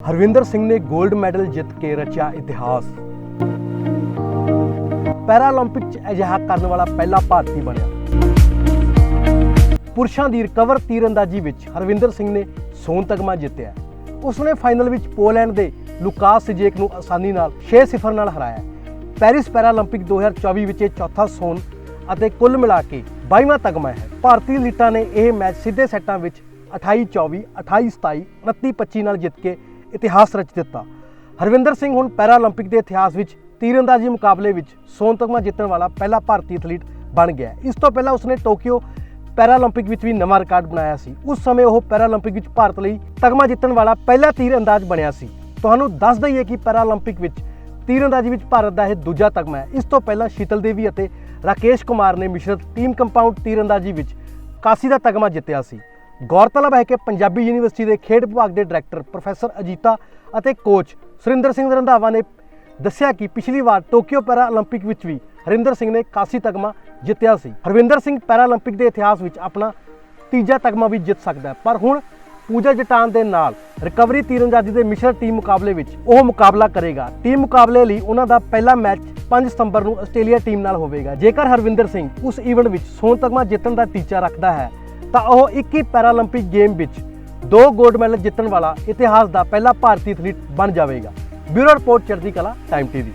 ਹਰਵਿੰਦਰ ਸਿੰਘ ਨੇ 골ਡ ਮੈਡਲ ਜਿੱਤ ਕੇ ਰਚਿਆ ਇਤਿਹਾਸ। ਪੈਰਾਲੰਪਿਕ 'ਚ ਅਜਿਹਾ ਕਰਨ ਵਾਲਾ ਪਹਿਲਾ ਭਾਰਤੀ ਬਣਿਆ। ਪੁਰਸ਼ਾਂ ਦੀ ਰਿਕਵਰ ਤੀਰਅੰਦਾਜ਼ੀ ਵਿੱਚ ਹਰਵਿੰਦਰ ਸਿੰਘ ਨੇ ਸੋਨ ਤਗਮਾ ਜਿੱਤਿਆ। ਉਸਨੇ ਫਾਈਨਲ ਵਿੱਚ ਪੋਲੈਂਡ ਦੇ ਲੁਕਾਸ ਸਿਜੇਕ ਨੂੰ ਆਸਾਨੀ ਨਾਲ 6-0 ਨਾਲ ਹਰਾਇਆ। ਪੈਰਿਸ ਪੈਰਾਲੰਪਿਕ 2024 ਵਿੱਚ ਇਹ ਚੌਥਾ ਸੋਨ ਅਤੇ ਕੁੱਲ ਮਿਲਾ ਕੇ 22ਵਾਂ ਤਗਮਾ ਹੈ। ਭਾਰਤੀ ਲੀਟਾਂ ਨੇ ਇਹ ਮੈਚ ਸਿੱਧੇ ਸੈੱਟਾਂ ਵਿੱਚ 28-24 28-27 29-25 ਨਾਲ ਜਿੱਤ ਕੇ ਇਤਿਹਾਸ ਰਚ ਦਿੱਤਾ। ਹਰਵਿੰਦਰ ਸਿੰਘ ਹੁਣ ਪੈਰਾਲੰਪਿਕ ਦੇ ਇਤਿਹਾਸ ਵਿੱਚ ਤੀਰਅੰਦਾਜ਼ੀ ਮੁਕਾਬਲੇ ਵਿੱਚ ਸੋਨ ਤਗਮਾ ਜਿੱਤਣ ਵਾਲਾ ਪਹਿਲਾ ਭਾਰਤੀ ਐਥਲੀਟ ਬਣ ਗਿਆ ਇਸ ਤੋਂ ਪਹਿਲਾਂ ਉਸਨੇ ਟੋਕੀਓ ਪੈਰਾਲੰਪਿਕ ਵਿੱਚ ਵੀ ਨਵਾਂ ਰਿਕਾਰਡ ਬਣਾਇਆ ਸੀ। ਉਸ ਸਮੇਂ ਉਹ ਪੈਰਾਲੰਪਿਕ ਵਿੱਚ ਭਾਰਤ ਲਈ ਤਗਮਾ ਜਿੱਤਣ ਵਾਲਾ ਪਹਿਲਾ ਤੀਰਅੰਦਾਜ਼ ਬਣਿਆ ਸੀ। ਤੁਹਾਨੂੰ ਦੱਸ ਦਈਏ ਕਿ ਪੈਰਾਲੰਪਿਕ ਵਿੱਚ ਤੀਰਅੰਦਾਜ਼ੀ ਵਿੱਚ ਭਾਰਤ ਦਾ ਇਹ ਦੂਜਾ ਤਗਮਾ ਹੈ। ਇਸ ਤੋਂ ਪਹਿਲਾਂ ਸ਼ੀਤਲ ਦੇਵੀ ਅਤੇ ਰਾਕੇਸ਼ ਕੁਮਾਰ ਨੇ ਮਿਸ਼ਰਤ ਟੀਮ ਕੰਪਾਊਂਡ ਤੀਰਅੰਦਾਜ਼ੀ ਵਿੱਚ ਕਾਸੀ ਦਾ ਤਗਮਾ ਜਿੱਤਿਆ ਸੀ। ਗੌਰਤਲਬ ਹੈ ਕਿ ਪੰਜਾਬੀ ਯੂਨੀਵਰਸਿਟੀ ਦੇ ਖੇਡ ਵਿਭਾਗ ਦੇ ਡਾਇਰੈਕਟਰ ਪ੍ਰੋਫੈਸਰ ਅਜੀਤਾ ਅਤੇ ਕੋਚ ਸੁਰਿੰਦਰ ਸਿੰਘ ਰੰਧਾਵਾ ਨੇ ਦੱਸਿਆ ਕਿ ਪਿਛਲੀ ਵਾਰ ਟੋਕੀਓ ਪੈਰਾਲੰਪਿਕ ਵਿੱਚ ਵੀ ਹਰਿੰਦਰ ਸਿੰਘ ਨੇ ਕਾਸੀ ਤਗਮਾ ਜਿੱਤਿਆ ਸੀ। ਹਰਵਿੰਦਰ ਸਿੰਘ ਪੈਰਾ ਪੈਰਾਲੰਪਿਕ ਦੇ ਇਤਿਹਾਸ ਵਿੱਚ ਆਪਣਾ ਤੀਜਾ ਤਗਮਾ ਵੀ ਜਿੱਤ ਸਕਦਾ ਹੈ। ਪਰ ਹੁਣ ਪੂਜਾ ਜਟਾਨ ਦੇ ਨਾਲ ਰਿਕਵਰੀ ਤੀਰਅੰਦਾਜ਼ੀ ਦੇ ਮਿਸ਼ਰ ਟੀਮ ਮੁਕਾਬਲੇ ਵਿੱਚ ਉਹ ਮੁਕਾਬਲਾ ਕਰੇਗਾ। ਟੀਮ ਮੁਕਾਬਲੇ ਲਈ ਉਹਨਾਂ ਦਾ ਪਹਿਲਾ ਮੈਚ 5 ਸਤੰਬਰ ਨੂੰ ਆਸਟ੍ਰੇਲੀਆ ਟੀਮ ਨਾਲ ਹੋਵੇਗਾ। ਜੇਕਰ ਹਰਵਿੰਦਰ ਸਿੰਘ ਉਸ ਈਵੈਂਟ ਵਿੱਚ ਸੋਨ ਤਗਮਾ ਜਿੱਤਣ ਦਾ ਟੀਚਾ ਰੱਖਦਾ ਹੈ ਤਾਂ ਉਹ 21 ਪੈਰਾਲੰਪਿਕ ਗੇਮ ਵਿੱਚ ਦੋ ਗੋਲਡ ਮੈਡਲ ਜਿੱਤਣ ਵਾਲਾ ਇਤਿਹਾਸ ਦਾ ਪਹਿਲਾ ਭਾਰਤੀ ਐਥਲੀਟ ਬਣ ਜਾਵੇਗਾ। ਬਿਊਰੋ ਰਿਪੋਰਟ ਚੜ੍ਹਦੀ ਕਲਾ ਟਾਈਮ ਟੀਵੀ